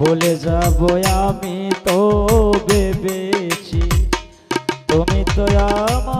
বলে যাব আমি তো ভেবেছি। তুমি তো আমার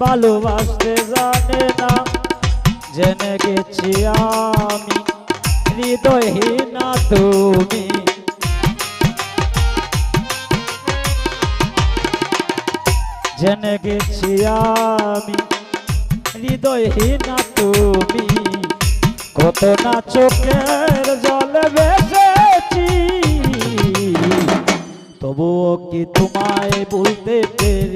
ভালোবাসতে জানে না। জেনে গেছি আমি, হৃদয়হীন তুমি। জেনে গেছি আমি, হৃদয়হীন তুমি। কত না চোখের জল বেসেছি তবুও কি তোমায় বলতে পেরেছি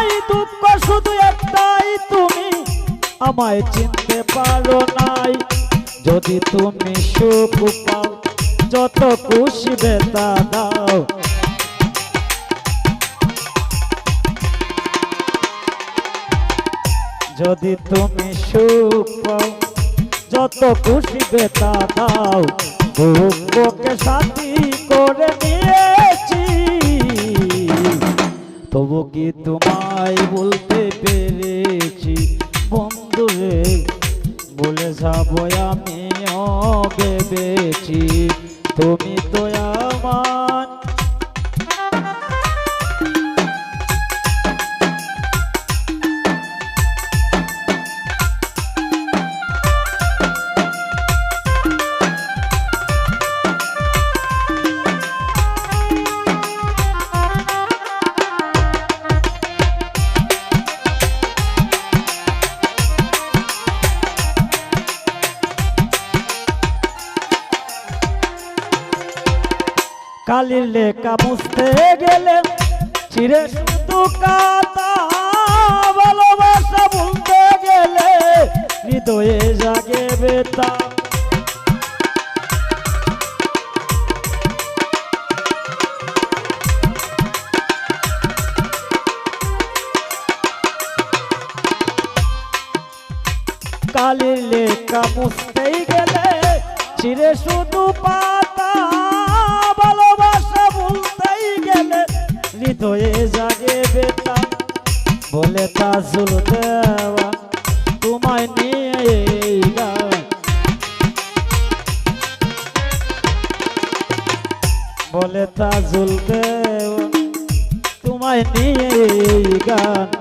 নাই দুঃখ, শুধু একটাই তুমি আমায় চিনতে পারো নাই। যদি তুমি সুখ পাও, যত খুশি বেতা দাও। যদি তুমি সুখ পাও, যত খুশি বেতা দাও। দুঃখকে সাথী করে নিয়েছি তবু কি তোমায় বলতে পেরেছি কালির লেখা মুছতে গেলে চিরে শুধু কাতা ভালোবাসা ভুলতে গেলে হৃদয়ে জাগে বেতা কালির লেখা মুছতেই গেলে, চিরে শুধু পাতা হৃদয়ে জাগে বেতা, বলে তাজুল দেওয়া তোমায় নিয়ে বলে তা জুল দেওয়া তোমায় নিয়ে গান।